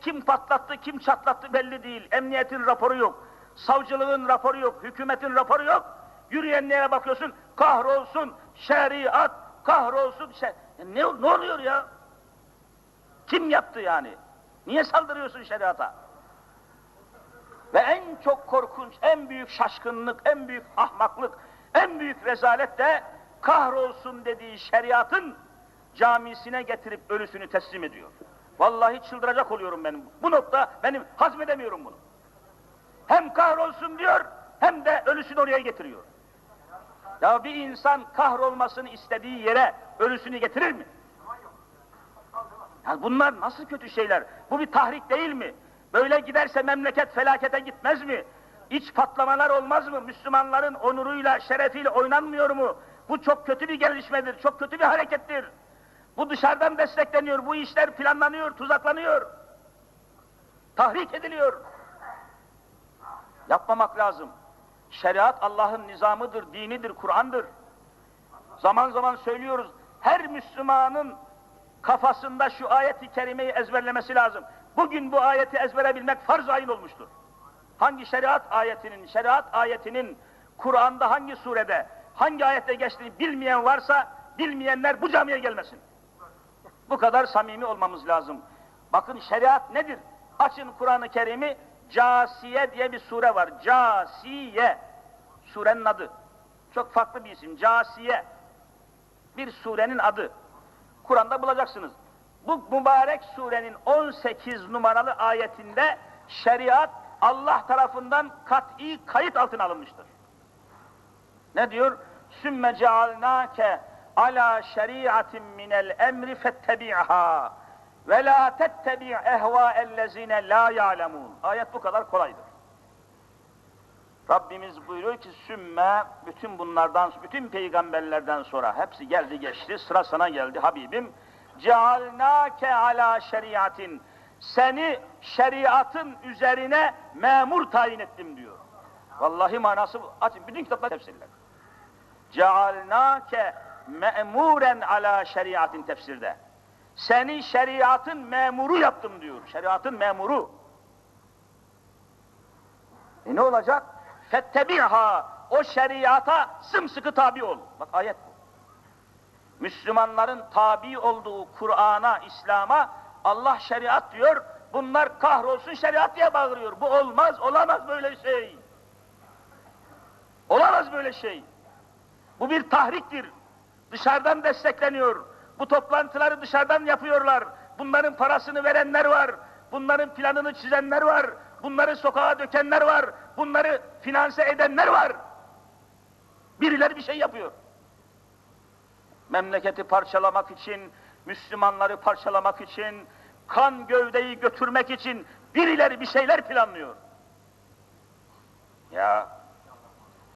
Kim patlattı, kim çatlattı belli değil. Emniyetin raporu yok. Savcılığın raporu yok. Hükümetin raporu yok. Yürüyenlere bakıyorsun, kahrolsun şeriat, kahrolsun şer... Ya ne, ne oluyor ya? Kim yaptı yani? Niye saldırıyorsun şeriata? Ve en çok korkunç, en büyük şaşkınlık, en büyük ahmaklık, en büyük rezalet de kahrolsun dediği şeriatın camisine getirip ölüsünü teslim ediyor. Vallahi çıldıracak oluyorum benim. Bu nokta benim hazmedemiyorum bunu. Hem kahrolsun diyor, hem de ölüsünü oraya getiriyor. Ya bir insan kahrolmasını istediği yere ölüsünü getirir mi? Ya bunlar nasıl kötü şeyler? Bu bir tahrik değil mi? Böyle giderse memleket felakete gitmez mi? İç patlamalar olmaz mı? Müslümanların onuruyla, şerefiyle oynanmıyor mu? Bu çok kötü bir gelişmedir, çok kötü bir harekettir. Bu dışarıdan destekleniyor, bu işler planlanıyor, tuzaklanıyor. Tahrik ediliyor. Yapmamak lazım. Şeriat Allah'ın nizamıdır, dinidir, Kur'an'dır. Zaman zaman söylüyoruz, her Müslümanın kafasında şu ayeti kerimeyi ezberlemesi lazım. Bugün bu ayeti ezbere bilmek farz ayın olmuştur. Hangi şeriat ayetinin, şeriat ayetinin Kur'an'da hangi surede, hangi ayette geçtiğini bilmeyen varsa, bilmeyenler bu camiye gelmesin. Bu kadar samimi olmamız lazım. Bakın şeriat nedir? Açın Kur'an-ı Kerim'i, Casiye diye bir sure var. Casiye. Surenin adı. Çok farklı bir isim. Casiye. Bir surenin adı. Kur'an'da bulacaksınız. Bu mübarek surenin 18 numaralı ayetinde şeriat Allah tarafından kat'i kayıt altına alınmıştır. Ne diyor? Sümme cealnake ala şeriatin minel emri fettebi'ha ve la tettebi' ehva'ellezine la ya'lemun. Ayet bu kadar kolaydır. Rabbimiz buyuruyor ki sümme bütün bunlardan, bütün peygamberlerden sonra hepsi geldi geçti, sıra sana geldi Habibim. Cealnake ala şeriatin. Seni şeriatın üzerine memur tayin ettim diyor. Vallahi manası bu. Açın bütün kitaplar tefsirler. Cealnake me'muren ala şeriatin tefsirde. Seni şeriatın memuru yaptım diyor. Şeriatın memuru. E ne olacak? Fettebi'ha o şeriata sımsıkı tabi ol. Bak ayet bu. Müslümanların tabi olduğu Kur'an'a, İslam'a Allah şeriat diyor. Bunlar kahrolsun şeriat diye bağırıyor. Bu olmaz, olamaz böyle şey. Olamaz böyle şey. Bu bir tahriktir. Dışarıdan destekleniyor. Bu toplantıları dışarıdan yapıyorlar. Bunların parasını verenler var. Bunların planını çizenler var. Bunları sokağa dökenler var. Bunları finanse edenler var. Birileri bir şey yapıyor. Memleketi parçalamak için, Müslümanları parçalamak için, kan gövdeyi götürmek için birileri bir şeyler planlıyor. Ya